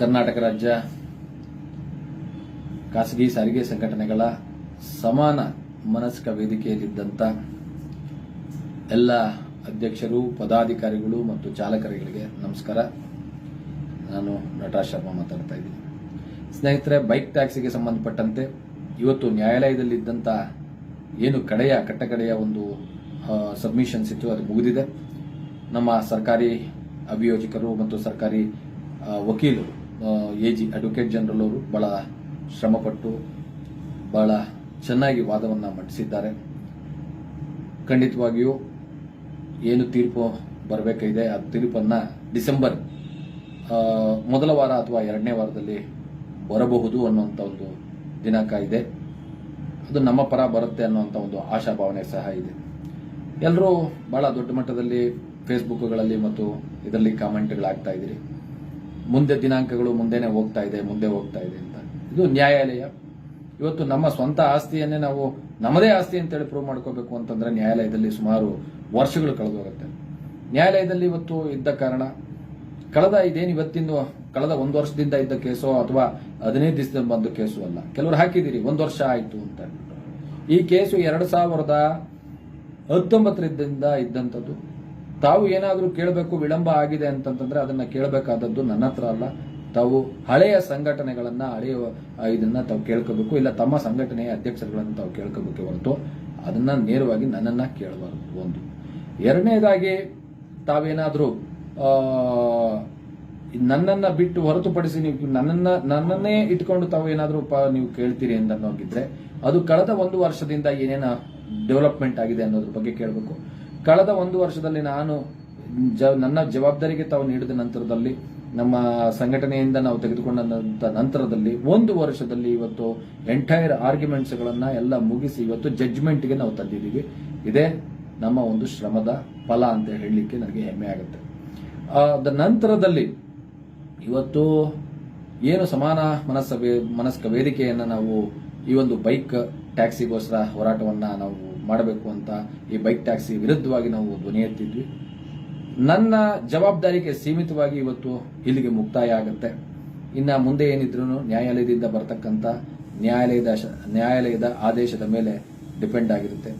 ಕರ್ನಾಟಕ ರಾಜ್ಯ ಖಾಸಗಿ ಸಾರಿಗೆ ಸಂಘಟನೆಗಳ ಸಮಾನ ಮನಸ್ಕ ವೇದಿಕೆಯಲ್ಲಿದ್ದಂಥ ಎಲ್ಲ ಅಧ್ಯಕ್ಷರು, ಪದಾಧಿಕಾರಿಗಳು ಮತ್ತು ಚಾಲಕರುಗಳಿಗೆ ನಮಸ್ಕಾರ. ನಾನು ನಟಾ ಶರ್ಮಾ ಮಾತಾಡ್ತಾ ಇದ್ದೀನಿ. ಸ್ನೇಹಿತರೆ ಬೈಕ್ ಟ್ಯಾಕ್ಸಿಗೆ ಸಂಬಂಧಪಟ್ಟಂತೆ ಇವತ್ತು ನ್ಯಾಯಾಲಯದಲ್ಲಿದ್ದಂಥ ಏನು ಕಡೆಯ, ಕಟ್ಟಕಡೆಯ ಒಂದು ಸಬ್ಮಿಷನ್ಸ್ ಇತ್ತು ಅದು ಮುಗಿದಿದೆ. ನಮ್ಮ ಸರ್ಕಾರಿ ಅಭಿಯೋಜಕರು ಮತ್ತು ಸರ್ಕಾರಿ ವಕೀಲರು ಎ ಜಿ ಅಡ್ವೊಕೇಟ್ ಜನರಲ್ ಅವರು ಬಹಳ ಶ್ರಮಪಟ್ಟು ಬಹಳ ಚೆನ್ನಾಗಿ ವಾದವನ್ನು ಮಂಡಿಸಿದ್ದಾರೆ. ಖಂಡಿತವಾಗಿಯೂ ಏನು ತೀರ್ಪು ಬರಬೇಕಿದೆ ಆ ತೀರ್ಪನ್ನು ಡಿಸೆಂಬರ್ ಮೊದಲ ವಾರ ಅಥವಾ ಎರಡನೇ ವಾರದಲ್ಲಿ ಬರಬಹುದು ಅನ್ನುವಂಥ ಒಂದು ದಿನಾಂಕ ಇದೆ. ಅದು ನಮ್ಮ ಪರ ಬರುತ್ತೆ ಅನ್ನುವಂಥ ಒಂದು ಆಶಾಭಾವನೆ ಸಹ ಇದೆ. ಎಲ್ಲರೂ ಬಹಳ ದೊಡ್ಡ ಮಟ್ಟದಲ್ಲಿ ಫೇಸ್ಬುಕ್ಗಳಲ್ಲಿ ಮತ್ತು ಇದರಲ್ಲಿ ಕಾಮೆಂಟ್ಗಳಾಗ್ತಾ ಇದ್ದೀರಿ. ಮುಂದೆ ದಿನಾಂಕಗಳು ಮುಂದೆನೆ ಹೋಗ್ತಾ ಇದೆ, ಮುಂದೆ ಹೋಗ್ತಾ ಇದೆ ಅಂತ. ಇದು ನ್ಯಾಯಾಲಯ. ಇವತ್ತು ನಮ್ಮ ಸ್ವಂತ ಆಸ್ತಿಯನ್ನೇ ನಾವು ನಮ್ಮದೇ ಆಸ್ತಿ ಅಂತೇಳಿ ಪ್ರೂವ್ ಮಾಡ್ಕೋಬೇಕು ಅಂತಂದ್ರೆ ನ್ಯಾಯಾಲಯದಲ್ಲಿ ಸುಮಾರು ವರ್ಷಗಳು ಕಳೆದು ಹೋಗುತ್ತೆ ನ್ಯಾಯಾಲಯದಲ್ಲಿ ಇವತ್ತು ಇದ್ದ ಕಾರಣ, ಕಳೆದ ಇದೇನು ಇವತ್ತಿಂದು, ಕಳೆದ ಒಂದು ವರ್ಷದಿಂದ ಇದ್ದ ಕೇಸೋ ಅಥವಾ ಹದಿನೈದು ದಿವಸದಿಂದ ಬಂದ ಕೇಸು ಅಲ್ಲ. ಕೆಲವರು ಹಾಕಿದ್ದೀರಿ, ಒಂದು ವರ್ಷ ಆಯಿತು ಅಂತ. ಈ ಕೇಸು ಎರಡು ಸಾವಿರದ ಹತ್ತೊಂಬತ್ತರಿಂದ ಇದ್ದಂಥದ್ದು. ತಾವು ಏನಾದರೂ ಕೇಳಬೇಕು, ವಿಳಂಬ ಆಗಿದೆ ಅಂತಂತಂದ್ರೆ ಅದನ್ನ ಕೇಳಬೇಕಾದದ್ದು ನನ್ನ ಹತ್ರ ಅಲ್ಲ. ತಾವು ಹಳೆಯ ಸಂಘಟನೆಗಳನ್ನ, ಹಳೆಯ ಇದನ್ನ ತಾವು ಕೇಳ್ಕೋಬೇಕು. ಇಲ್ಲ, ತಮ್ಮ ಸಂಘಟನೆಯ ಅಧ್ಯಕ್ಷರುಗಳನ್ನ ತಾವು ಕೇಳ್ಕೋಬೇಕು ಹೊರತು ಅದನ್ನ ನೇರವಾಗಿ ನನ್ನನ್ನ ಕೇಳಬಾರದು ಒಂದು. ಎರಡನೇದಾಗಿ, ತಾವೇನಾದರೂ ನನ್ನನ್ನ ಬಿಟ್ಟು ಹೊರತುಪಡಿಸಿ ನೀವು ನನ್ನನ್ನ, ನನ್ನನ್ನೇ ಇಟ್ಕೊಂಡು ತಾವು ಏನಾದರೂ ನೀವು ಕೇಳ್ತೀರಿ ಅಂತ ಹೋಗಿದ್ರೆ ಅದು ಕಳೆದ ಒಂದು ವರ್ಷದಿಂದ ಏನೇನ ಡೆವಲಪ್ಮೆಂಟ್ ಆಗಿದೆ ಅನ್ನೋದ್ರ ಬಗ್ಗೆ ಕೇಳಬೇಕು. ಕಳೆದ ಒಂದು ವರ್ಷದಲ್ಲಿ ನಾನು ನನ್ನ ಜವಾಬ್ದಾರಿಗೆ ತಾವು ನೀಡಿದ ನಂತರದಲ್ಲಿ, ನಮ್ಮ ಸಂಘಟನೆಯಿಂದ ನಾವು ತೆಗೆದುಕೊಂಡ ನಂತರದಲ್ಲಿ ಒಂದು ವರ್ಷದಲ್ಲಿ ಇವತ್ತು ಎಂಟೈರ್ ಆರ್ಗ್ಯುಮೆಂಟ್ಸ್ ಗಳನ್ನ ಎಲ್ಲ ಮುಗಿಸಿ ಇವತ್ತು ಜಡ್ಜ್ಮೆಂಟ್ಗೆ ನಾವು ತಂದಿದ್ದೀವಿ. ಇದೇ ನಮ್ಮ ಒಂದು ಶ್ರಮದ ಫಲ ಅಂತ ಹೇಳಲಿಕ್ಕೆ ನನಗೆ ಹೆಮ್ಮೆ ಆಗುತ್ತೆ. ಅದ ನಂತರದಲ್ಲಿ ಇವತ್ತು ಏನು ಸಮಾನ ಮನಸ್ಸ ಮನಸ್ಕ ವೇದಿಕೆಯನ್ನ ನಾವು ಈ ಒಂದು ಬೈಕ್ ಟ್ಯಾಕ್ಸಿಗೋಸ್ಕರ ಹೋರಾಟವನ್ನ ನಾವು ಮಾಡಬೇಕು ಅಂತ ಈ ಬೈಕ್ ಟ್ಯಾಕ್ಸಿ ವಿರುದ್ಧವಾಗಿ ನಾವು ಧ್ವನಿ ಎತ್ತಿದ್ವಿ. ನನ್ನ ಜವಾಬ್ದಾರಿಗೆ ಸೀಮಿತವಾಗಿ ಇವತ್ತು ಇಲ್ಲಿಗೆ ಮುಕ್ತಾಯ ಆಗುತ್ತೆ. ಇನ್ನ ಮುಂದೆ ಏನಿದ್ರು ನ್ಯಾಯಾಲಯದಿಂದ ಬರತಕ್ಕಂತ ನ್ಯಾಯಾಲಯದ ನ್ಯಾಯಾಲಯದ ಆದೇಶದ ಮೇಲೆ ಡಿಪೆಂಡ್ ಆಗಿರುತ್ತೆ.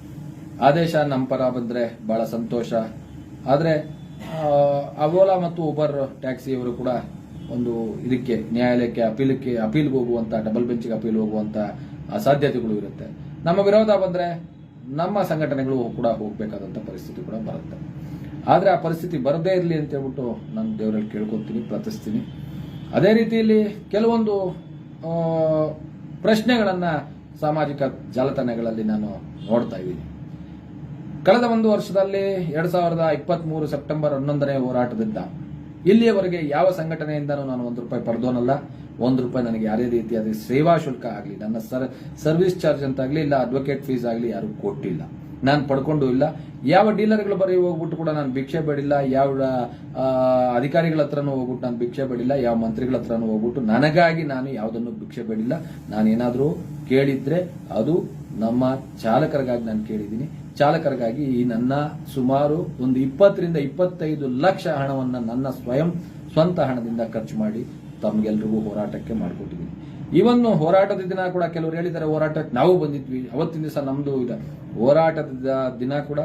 ಆದೇಶ ನಮ್ಮ ಪರ ಬಂದ್ರೆ ಬಹಳ ಸಂತೋಷ. ಆದ್ರೆ ಅವೋಲಾ ಮತ್ತು ಉಬರ್ ಟ್ಯಾಕ್ಸಿಯವರು ಕೂಡ ಒಂದು ಇದಕ್ಕೆ, ನ್ಯಾಯಾಲಯಕ್ಕೆ ಅಪೀಲಕ್ಕೆ, ಅಪೀಲ್ಗೆ ಹೋಗುವಂತ, ಡಬಲ್ ಬೆಂಚ್ಗೆ ಅಪೀಲ್ ಹೋಗುವಂತ ಸಾಧ್ಯತೆಗಳು ಇರುತ್ತೆ. ನಮ್ಮ ವಿರೋಧ ಬಂದ್ರೆ ನಮ್ಮ ಸಂಘಟನೆಗಳು ಕೂಡ ಹೋಗಬೇಕಾದಂಥ ಪರಿಸ್ಥಿತಿ ಕೂಡ ಬರುತ್ತೆ. ಆದರೆ ಆ ಪರಿಸ್ಥಿತಿ ಬರದೇ ಇರಲಿ ಅಂತ ಹೇಳ್ಬಿಟ್ಟು ನಾನು ದೇವರಲ್ಲಿ ಕೇಳ್ಕೊತೀನಿ, ಪ್ರಾರ್ಥಿಸ್ತೀನಿ. ಅದೇ ರೀತಿಯಲ್ಲಿ ಕೆಲವೊಂದು ಪ್ರಶ್ನೆಗಳನ್ನು ಸಾಮಾಜಿಕ ಜಾಲತಾಣಗಳಲ್ಲಿ ನಾನು ನೋಡ್ತಾ ಇದ್ದೀನಿ. ಕಳೆದ ಒಂದು ವರ್ಷದಲ್ಲಿ ಎರಡ್ ಸಾವಿರದ ಇಪ್ಪತ್ತ್ ಸೆಪ್ಟೆಂಬರ್ ಹನ್ನೊಂದನೇ ಹೋರಾಟದಿಂದ ಇಲ್ಲಿಯವರೆಗೆ ಯಾವ ಸಂಘಟನೆಯಿಂದನೂ ನಾನು ಒಂದು ರೂಪಾಯಿ ಪಡೆದೋನಲ್ಲ ಒಂದು ರೂಪಾಯಿ ನನಗೆ ಯಾವುದೇ ರೀತಿಯಾದ ಸೇವಾ ಶುಲ್ಕ ಆಗಲಿ, ನನ್ನ ಸರ್, ಸರ್ವಿಸ್ ಚಾರ್ಜ್ ಅಂತ ಆಗಲಿ ಇಲ್ಲ ಅಡ್ವೊಕೇಟ್ ಫೀಸ್ ಆಗಲಿ ಯಾರು ಕೊಟ್ಟಿಲ್ಲ. ನಾನು ಪಡ್ಕೊಂಡು ಇಲ್ಲ. ಯಾವ ಡೀಲರ್ಗಳು ಬರೀ ಹೋಗ್ಬಿಟ್ಟು ಕೂಡ ನಾನು ಭಿಕ್ಷೆ ಬೇಡಿಲ್ಲ, ಯಾವ ಅಧಿಕಾರಿಗಳ ಹತ್ರನೂ ಹೋಗ್ಬಿಟ್ಟು ನಾನು ಭಿಕ್ಷೆ ಬೇಡಿಲ್ಲ, ಯಾವ ಮಂತ್ರಿಗಳ ಹತ್ರನೂ ಹೋಗ್ಬಿಟ್ಟು ನನಗಾಗಿ ನಾನು ಯಾವುದನ್ನು ಭಿಕ್ಷೆ ಬೇಡಿಲ್ಲ. ನಾನು ಏನಾದರೂ ಕೇಳಿದ್ರೆ ಅದು ನಮ್ಮ ಚಾಲಕರಿಗಾಗಿ ನಾನು ಕೇಳಿದ್ದೀನಿ. ಚಾಲಕರಿಗಾಗಿ ಈ ನನ್ನ ಸುಮಾರು ಒಂದು ಇಪ್ಪತ್ತರಿಂದ ಇಪ್ಪತ್ತೈದು ಲಕ್ಷ ಹಣವನ್ನು ನನ್ನ ಸ್ವಯಂ ಸ್ವಂತ ಹಣದಿಂದ ಖರ್ಚು ಮಾಡಿ ತಮ್ಗೆಲ್ರಿಗೂ ಹೋರಾಟಕ್ಕೆ ಮಾಡಿಕೊಟ್ಟಿದ್ದೀನಿ. ಇವನ್ನು ಹೋರಾಟದ ದಿನ ಕೂಡ ಕೆಲವರು ಹೇಳಿದ್ದಾರೆ, ಹೋರಾಟಕ್ಕೆ ನಾವು ಬಂದಿದ್ವಿ. ಅವತ್ತಿನ ದಿವಸ ನಮ್ಮದು ಇದೆ. ಹೋರಾಟದ ದಿನ ಕೂಡ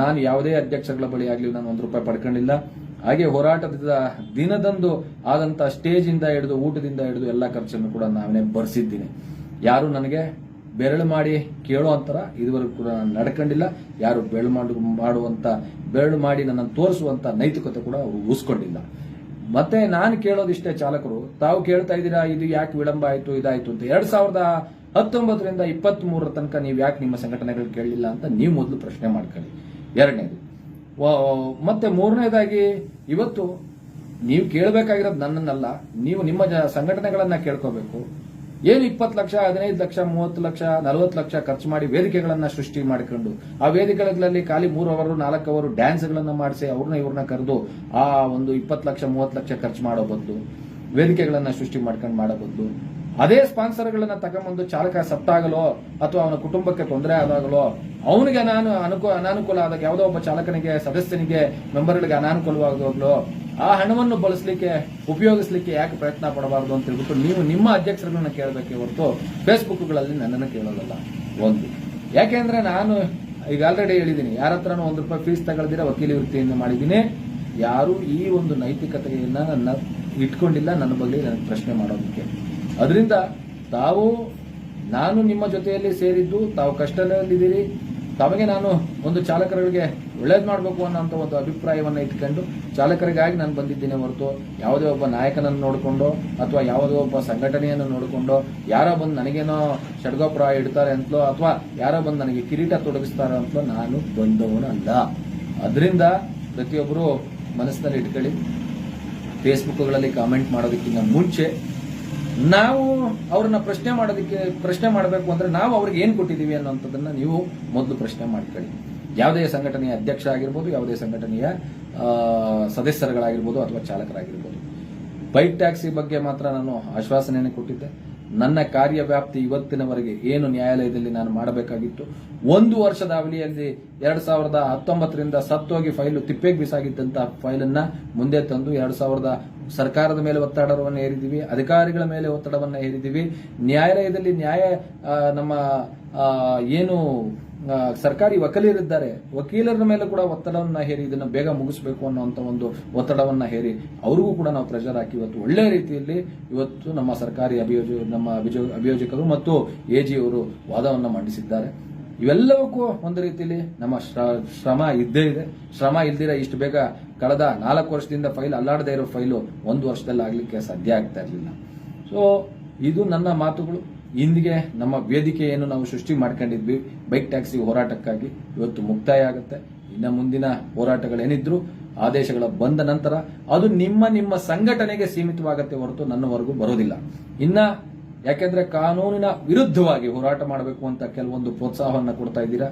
ನಾನು ಯಾವುದೇ ಅಧ್ಯಕ್ಷಗಳ ಬಳಿ ಆಗಲಿ ನಾನು ಒಂದು ರೂಪಾಯಿ ಪಡ್ಕೊಂಡಿಲ್ಲ. ಹಾಗೆ ಹೋರಾಟದ ದಿನದಂದು ಆದಂತ ಸ್ಟೇಜ್ ಇಂದ ಹಿಡಿದು ಊಟದಿಂದ ಹಿಡಿದು ಎಲ್ಲ ಖರ್ಚನ್ನು ಕೂಡ ನಾನೇ ಭರಿಸಿದ್ದೀನಿ ಯಾರು ನನಗೆ ಬೆರಳು ಮಾಡಿ ಕೇಳೋ ಅಂತರ ಇದುವರೆಗೂ ಕೂಡ ನಾನು ನಡ್ಕೊಂಡಿಲ್ಲ. ಯಾರು ಬೆರಳು ಮಾಡು, ಮಾಡುವಂತ, ಬೆರಳು ಮಾಡಿ ನನ್ನನ್ನು ತೋರಿಸುವಂತ ನೈತಿಕತೆ ಕೂಡ ಅವರು ಉಳಿಸ್ಕೊಂಡಿಲ್ಲ ಮತ್ತೆ ನಾನು ಕೇಳೋದಿಷ್ಟೇ ಚಾಲಕರು, ತಾವು ಕೇಳ್ತಾ ಇದ್ದೀರಾ, ಇದು ಯಾಕೆ ವಿಳಂಬ ಆಯ್ತು, ಇದಾಯ್ತು ಅಂತ ಎರಡ್ ಸಾವಿರದ ಹತ್ತೊಂಬತ್ತರಿಂದ ಇಪ್ಪತ್ತ್ ಮೂರರ ತನಕ ನೀವು ಯಾಕೆ ನಿಮ್ಮ ಸಂಘಟನೆಗಳು ಕೇಳಲಿಲ್ಲ ಅಂತ ನೀವು ಮೊದಲು ಪ್ರಶ್ನೆ ಮಾಡ್ಕೊಳ್ಳಿ. ಎರಡನೇದು ಮತ್ತೆ ಮೂರನೇದಾಗಿ ಇವತ್ತು ನೀವು ಕೇಳಬೇಕಾಗಿರೋದು ನನ್ನನ್ನಲ್ಲ, ನೀವು ನಿಮ್ಮ ಸಂಘಟನೆಗಳನ್ನ ಕೇಳ್ಕೋಬೇಕು. ಏನು ಇಪ್ಪತ್ತು ಲಕ್ಷ, ಹದಿನೈದು ಲಕ್ಷ, ಮೂವತ್ತು ಲಕ್ಷ, ನಲವತ್ತು ಲಕ್ಷ ಖರ್ಚು ಮಾಡಿ ವೇದಿಕೆಗಳನ್ನ ಸೃಷ್ಟಿ ಮಾಡಿಕೊಂಡು, ಆ ವೇದಿಕೆಗಳಲ್ಲಿ ಖಾಲಿ ಮೂರು ಅವರು ನಾಲ್ಕು ಅವರು ಡ್ಯಾನ್ಸ್ಗಳನ್ನು ಮಾಡಿಸಿ ಅವ್ರನ್ನ ಇವ್ರನ್ನ ಕರೆದು ಆ ಒಂದು ಇಪ್ಪತ್ತು ಲಕ್ಷ, ಮೂವತ್ತು ಲಕ್ಷ ಖರ್ಚು ಮಾಡೋ ಬದಲು, ವೇದಿಕೆಗಳನ್ನ ಸೃಷ್ಟಿ ಮಾಡ್ಕೊಂಡು ಮಾಡೋ ಬದಲು, ಅದೇ ಸ್ಪಾನ್ಸರ್ಗಳನ್ನ ತಗೊಂಬಂದು ಚಾಲಕ ಸತ್ತಾಗಲೋ ಅಥವಾ ಅವನ ಕುಟುಂಬಕ್ಕೆ ತೊಂದರೆ ಆದಾಗಲೋ, ಅವನಿಗೆ ನಾನು ಅನುಕೂಲ ಅನಾನುಕೂಲ ಆದಾಗ ಯಾವುದೋ ಒಬ್ಬ ಚಾಲಕನಿಗೆ, ಸದಸ್ಯನಿಗೆ, ಮೆಂಬರ್ಗಳಿಗೆ ಅನಾನುಕೂಲವಾಗಲೋ ಆ ಹಣವನ್ನು ಬಳಸಲಿಕ್ಕೆ, ಉಪಯೋಗಿಸಲಿಕ್ಕೆ ಯಾಕೆ ಪ್ರಯತ್ನ ಪಡಬಾರದು ಅಂತ ಹೇಳ್ಬಿಟ್ಟು ನೀವು ನಿಮ್ಮ ಅಧ್ಯಕ್ಷರನ್ನ ಕೇಳಬೇಕೆ ಹೊರತು ಫೇಸ್ಬುಕ್ಗಳಲ್ಲಿ ನನ್ನನ್ನು ಕೇಳೋದಲ್ಲ. ಒಂದು. ಯಾಕೆಂದ್ರೆ ನಾನು ಈಗ ಆಲ್ರೆಡಿ ಹೇಳಿದ್ದೀನಿ ಯಾರ ಹತ್ರನೂ ಒಂದು ರೂಪಾಯಿ ಫೀಸ್ ತಗೊಳ್ದಿರ ವಕೀಲ ವೃತ್ತಿಯನ್ನು ಮಾಡಿದ್ದೀನಿ ಯಾರು ಈ ಒಂದು ನೈತಿಕತೆಯನ್ನ ನನ್ನ ಇಟ್ಕೊಂಡಿಲ್ಲ, ನನ್ನ ಬಗ್ಗೆ ನನಗೆ ಪ್ರಶ್ನೆ ಮಾಡೋದಕ್ಕೆ. ಅದರಿಂದ ತಾವು, ನಾನು ನಿಮ್ಮ ಜೊತೆಯಲ್ಲಿ ಸೇರಿದ್ದು, ತಾವು ಕಷ್ಟದಲ್ಲಿದ್ದೀರಿ. ತಮಗೆ ನಾನು ಒಂದು ಚಾಲಕರಿಗೆ ಒಳ್ಳೇದು ಮಾಡಬೇಕು ಅನ್ನೋಂಥ ಒಂದು ಅಭಿಪ್ರಾಯವನ್ನು ಇಟ್ಕೊಂಡು ಚಾಲಕರಿಗಾಗಿ ನಾನು ಬಂದಿದ್ದೇನೆ ಹೊರತು ಯಾವುದೇ ಒಬ್ಬ ನಾಯಕನನ್ನು ನೋಡಿಕೊಂಡು ಅಥವಾ ಯಾವುದೇ ಒಬ್ಬ ಸಂಘಟನೆಯನ್ನು ನೋಡಿಕೊಂಡು ಯಾರೋ ಬಂದು ನನಗೇನೋ ಷಡ್ಗೋಪುರ ಇಡ್ತಾರೆ ಅಂತಲೋ ಅಥವಾ ಯಾರೋ ಬಂದು ನನಗೆ ಕಿರೀಟ ತೊಡಗಿಸ್ತಾರೆ ಅಂತಲೋ ನಾನು ಬಂದವನು ಅಲ್ಲ ಅದರಿಂದ ಪ್ರತಿಯೊಬ್ಬರು ಮನಸ್ಸಿನಲ್ಲಿ ಇಟ್ಕೊಳ್ಳಿ. ಫೇಸ್ಬುಕ್ಗಳಲ್ಲಿ ಕಾಮೆಂಟ್ ಮಾಡೋದಕ್ಕಿಂತ ಮುಂಚೆ ನಾವು ಅವ್ರನ್ನ ಪ್ರಶ್ನೆ ಮಾಡೋದಕ್ಕೆ ಪ್ರಶ್ನೆ ಮಾಡಬೇಕು ಅಂದ್ರೆ ನಾವು ಅವ್ರಿಗೆ ಏನ್ ಕೊಟ್ಟಿದೀವಿ ಅನ್ನೋಂಥದ್ದನ್ನ ನೀವು ಮೊದಲು ಪ್ರಶ್ನೆ ಮಾಡ್ಕೊಳ್ಳಿ. ಯಾವುದೇ ಸಂಘಟನೆಯ ಅಧ್ಯಕ್ಷ ಆಗಿರ್ಬೋದು ಯಾವುದೇ ಸಂಘಟನೆಯ ಸದಸ್ಯರುಗಳಾಗಿರ್ಬೋದು ಅಥವಾ ಚಾಲಕರಾಗಿರ್ಬೋದು. ಬೈಕ್ ಟ್ಯಾಕ್ಸಿ ಬಗ್ಗೆ ಮಾತ್ರ ನಾನು ಆಶ್ವಾಸನೆಯನ್ನು ಕೊಟ್ಟಿದ್ದೆ. ನನ್ನ ಕಾರ್ಯವ್ಯಾಪ್ತಿ ಇವತ್ತಿನವರೆಗೆ ಏನು ನ್ಯಾಯಾಲಯದಲ್ಲಿ ನಾನು ಮಾಡಬೇಕಾಗಿತ್ತು. ಒಂದು ವರ್ಷದ ಅವಧಿಯಲ್ಲಿ ಎರಡ್ ಸಾವಿರದ ಹತ್ತೊಂಬತ್ತರಿಂದ ಸತ್ತೋಗಿ ಫೈಲು ತಿಪ್ಪೆಗೆ ಬಿಸಾಗಿದ್ದಂತಹ ಫೈಲನ್ನ ಮುಂದೆ ತಂದು ಎರಡ್ ಸಾವಿರದ ಸರ್ಕಾರದ ಮೇಲೆ ಒತ್ತಡವನ್ನು ಹೇರಿದ್ದೀವಿ, ಅಧಿಕಾರಿಗಳ ಮೇಲೆ ಒತ್ತಡವನ್ನು ಹೇರಿದ್ದೀವಿ. ನ್ಯಾಯಾಲಯದಲ್ಲಿ ನ್ಯಾಯ ನಮ್ಮ ಏನು ಸರ್ಕಾರಿ ವಕೀಲರಿದ್ದಾರೆ. ವಕೀಲರ ಮೇಲೆ ಕೂಡ ಒತ್ತಡವನ್ನ ಹೇರಿ, ಇದನ್ನ ಬೇಗ ಮುಗಿಸಬೇಕು ಅನ್ನುವಂತ ಒಂದು ಒತ್ತಡವನ್ನ ಹೇರಿ, ಅವ್ರಿಗೂ ಕೂಡ ನಾವು ಪ್ರೆಷರ್ ಹಾಕಿ ಇವತ್ತು ಒಳ್ಳೆ ರೀತಿಯಲ್ಲಿ ಇವತ್ತು ನಮ್ಮ ಸರ್ಕಾರಿ ಅಭಿಯೋಜ, ನಮ್ಮ ಅಭಿಯೋಜಕರು ಮತ್ತು ಎಜಿ ಅವರು ವಾದವನ್ನ ಮಂಡಿಸಿದ್ದಾರೆ. ಇವೆಲ್ಲವಕ್ಕೂ ಒಂದು ರೀತಿಯಲ್ಲಿ ನಮ್ಮ ಶ್ರ- ಶ್ರಮ ಇದ್ದೇ ಇದೆ. ಶ್ರಮ ಇಲ್ದಿರ ಇಷ್ಟು ಬೇಗ ಕಳೆದ ನಾಲ್ಕು ವರ್ಷದಿಂದ ಫೈಲ್ ಅಲ್ಲಾಡದೇ ಇರೋ ಫೈಲು ಒಂದು ವರ್ಷದಲ್ಲಿ ಆಗ್ಲಿಕ್ಕೆ ಸಾಧ್ಯ ಆಗ್ತಾ ಇರಲಿಲ್ಲ. ಸೊ ಇದು ನನ್ನ ಮಾತುಗಳು. ಇಂದಿಗೆ ನಮ್ಮ ವೇದಿಕೆಯನ್ನು ನಾವು ಸೃಷ್ಟಿ ಮಾಡ್ಕೊಂಡಿದ್ವಿ ಬೈಕ್ ಟ್ಯಾಕ್ಸಿ ಹೋರಾಟಕ್ಕಾಗಿ. ಇವತ್ತು ಮುಕ್ತಾಯ ಆಗುತ್ತೆ. ಇನ್ನು ಮುಂದಿನ ಹೋರಾಟಗಳೇನಿದ್ರು ಆದೇಶಗಳ ಬಂದ ನಂತರ ಅದು ನಿಮ್ಮ ನಿಮ್ಮ ಸಂಘಟನೆಗೆ ಸೀಮಿತವಾಗತ್ತೆ ಹೊರತು ನನ್ನವರೆಗೂ ಬರೋದಿಲ್ಲ. ಇನ್ನ ಯಾಕೆಂದ್ರೆ ಕಾನೂನಿನ ವಿರುದ್ಧವಾಗಿ ಹೋರಾಟ ಮಾಡಬೇಕು ಅಂತ ಕೆಲವೊಂದು ಪ್ರೋತ್ಸಾಹವನ್ನು ಕೊಡ್ತಾ ಇದ್ದೀರಾ?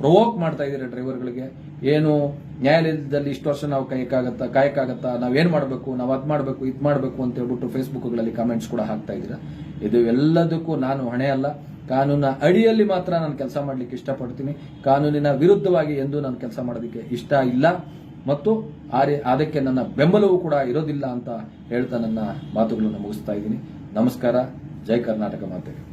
ಪ್ರವೋಕ್ ಮಾಡ್ತಾ ಇದ್ದೀರಾ ಡ್ರೈವರ್ಗಳಿಗೆ ಏನು ನ್ಯಾಯಾಲಯದಲ್ಲಿ ಇಷ್ಟು ವರ್ಷ ನಾವು ಕಾಯಕ್ಕಾಗತ್ತಾ ಕಾಯಕ್ಕಾಗತ್ತಾ, ನಾವೇನ್ ಮಾಡಬೇಕು, ನಾವು ಅದ್ ಮಾಡಬೇಕು, ಇದು ಮಾಡಬೇಕು ಅಂತ ಹೇಳ್ಬಿಟ್ಟು ಫೇಸ್ಬುಕ್ಗಳಲ್ಲಿ ಕಾಮೆಂಟ್ಸ್ ಕೂಡ ಹಾಕ್ತಾ ಇದ್ದೀರಾ? ಇದು ಎಲ್ಲದಕ್ಕೂ ನಾನು ಹೊಣೆ ಅಲ್ಲ. ಕಾನೂನ ಅಡಿಯಲ್ಲಿ ಮಾತ್ರ ನಾನು ಕೆಲಸ ಮಾಡ್ಲಿಕ್ಕೆ ಇಷ್ಟಪಡ್ತೀನಿ. ಕಾನೂನಿನ ವಿರುದ್ಧವಾಗಿ ಎಂದು ನಾನು ಕೆಲಸ ಮಾಡೋದಕ್ಕೆ ಇಷ್ಟ ಇಲ್ಲ. ಮತ್ತು ಅದಕ್ಕೆ ನನ್ನ ಬೆಂಬಲವೂ ಕೂಡ ಇರೋದಿಲ್ಲ ಅಂತ ಹೇಳ್ತಾ ನನ್ನ ಮಾತುಗಳನ್ನು ಮುಗಿಸ್ತಾ ಇದ್ದೀನಿ. ನಮಸ್ಕಾರ. ಜೈ ಕರ್ನಾಟಕ ಮಾತೆ.